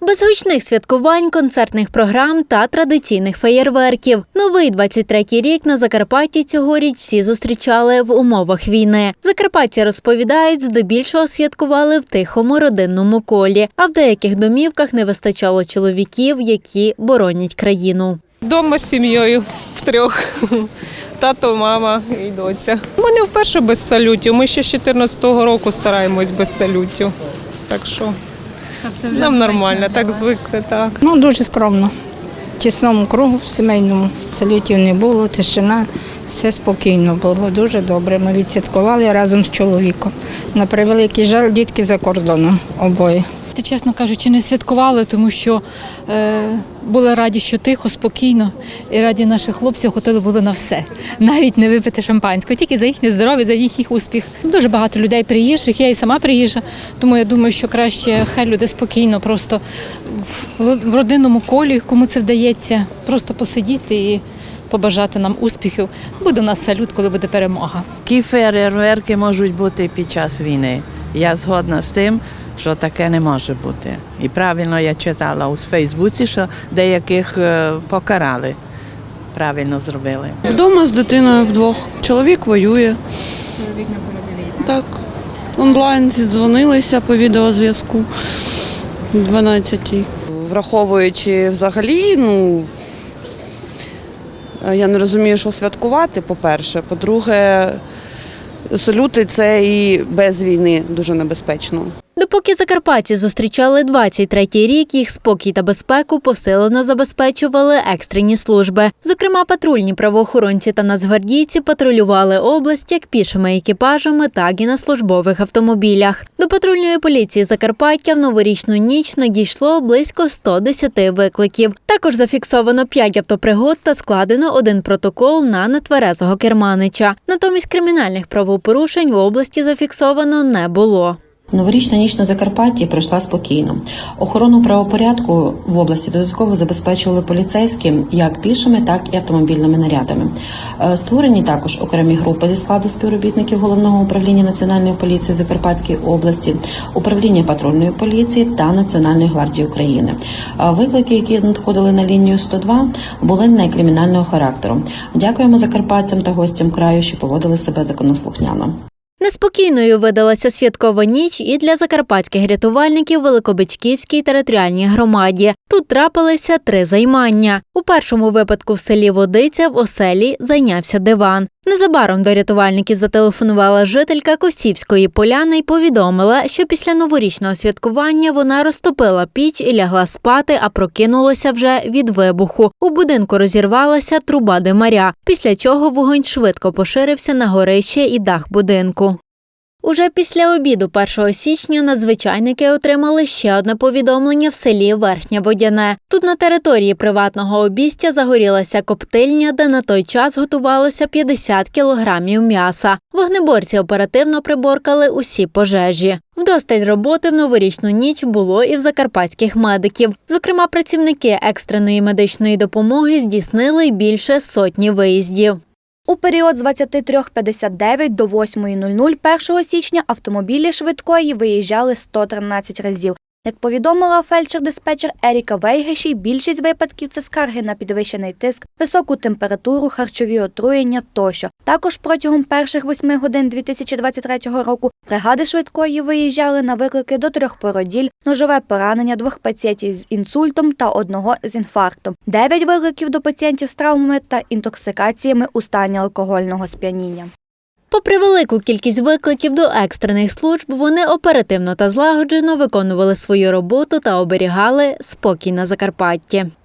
Без гучних святкувань, концертних програм та традиційних феєрверків. Новий 23-й рік на Закарпатті цьогоріч всі зустрічали в умовах війни. Закарпаття розповідають, здебільшого святкували в тихому родинному колі, а в деяких домівках не вистачало чоловіків, які боронять країну. Дома з сім'єю втрьох. Тато, мама і доця. Ми не вперше без салютів. Ми ще з 14-го року стараємось без салютів. Так що нам нормально, так звикли, так. Ну, дуже скромно. В тісному кругу, в сімейному салютів не було, тишина, все спокійно було, дуже добре. Ми відсвяткували разом з чоловіком. На превеликий жаль, дітки за кордоном обоє. Ти, чесно кажучи, не святкували, тому що е, були раді, що тихо, спокійно, і раді наших хлопців готові були на все, навіть не випити шампанського, тільки за їхнє здоров'я, за їхній успіх. Дуже багато людей приїжджих, я і сама приїжджа, тому я думаю, що краще хай люди спокійно, просто в родинному колі, кому це вдається, просто посидіти і побажати нам успіхів. Буде у нас салют, коли буде перемога. Які фейерверки можуть бути під час війни. Я згодна з тим, що таке не може бути. І правильно я читала у Фейсбуці, що деяких е, покарали. Правильно зробили. Вдома з дитиною вдвох. Чоловік воює. Чоловік на передовій. Так. Онлайн зідзвонилися по відеозв'язку 12-й. Враховуючи взагалі, ну я не розумію, що святкувати, по-перше. По-друге, салюти це і без війни дуже небезпечно. Допоки закарпатці зустрічали 23-й рік, їх спокій та безпеку посилено забезпечували екстрені служби. Зокрема, патрульні правоохоронці та нацгвардійці патрулювали область як пішими екіпажами, так і на службових автомобілях. До патрульної поліції Закарпаття в новорічну ніч надійшло близько 110 викликів. Також зафіксовано 5 автопригод та складено один протокол на нетверезого керманича. Натомість кримінальних правопорушень в області зафіксовано не було. Новорічна ніч на Закарпатті пройшла спокійно. Охорону правопорядку в області додатково забезпечували поліцейські як пішими, так і автомобільними нарядами. Е, Створені також окремі групи зі складу співробітників головного управління національної поліції в Закарпатській області, управління патрульної поліції та Національної гвардії України. Е, Виклики, які надходили на лінію 102, були не кримінального характеру. Дякуємо закарпатцям та гостям краю, що поводили себе законослухняно. Неспокійною видалася святкова ніч і для закарпатських рятувальників Великобичківській територіальній громаді. Тут трапилися три займання. У першому випадку в селі Водиця в оселі зайнявся диван. Незабаром до рятувальників зателефонувала жителька Косівської поляни і повідомила, що після новорічного святкування вона розтопила піч і лягла спати, а прокинулася вже від вибуху. У будинку розірвалася труба димаря, після чого вогонь швидко поширився на горище і дах будинку. Уже після обіду 1 січня надзвичайники отримали ще одне повідомлення в селі Верхнє Водяне. Тут на території приватного обістя загорілася коптильня, де на той час готувалося 50 кілограмів м'яса. Вогнеборці оперативно приборкали усі пожежі. Вдосталь роботи в новорічну ніч було і в закарпатських медиків. Зокрема, працівники екстреної медичної допомоги здійснили більше сотні виїздів. У період з 23.59 до 8.00 1 січня автомобілі швидкої виїжджали 113 разів. Як повідомила фельдшер-диспетчер Еріка Вейгеші, більшість випадків це скарги на підвищений тиск, високу температуру, харчові отруєння тощо. Також протягом перших восьми годин 2023 року бригади швидкої виїжджали на виклики до трьох породіль, ножове поранення двох пацієнтів з інсультом та одного з інфарктом, дев'ять викликів до пацієнтів з травмами та інтоксикаціями у стані алкогольного сп'яніння. Попри велику кількість викликів до екстрених служб, вони оперативно та злагоджено виконували свою роботу та оберігали спокій на Закарпатті.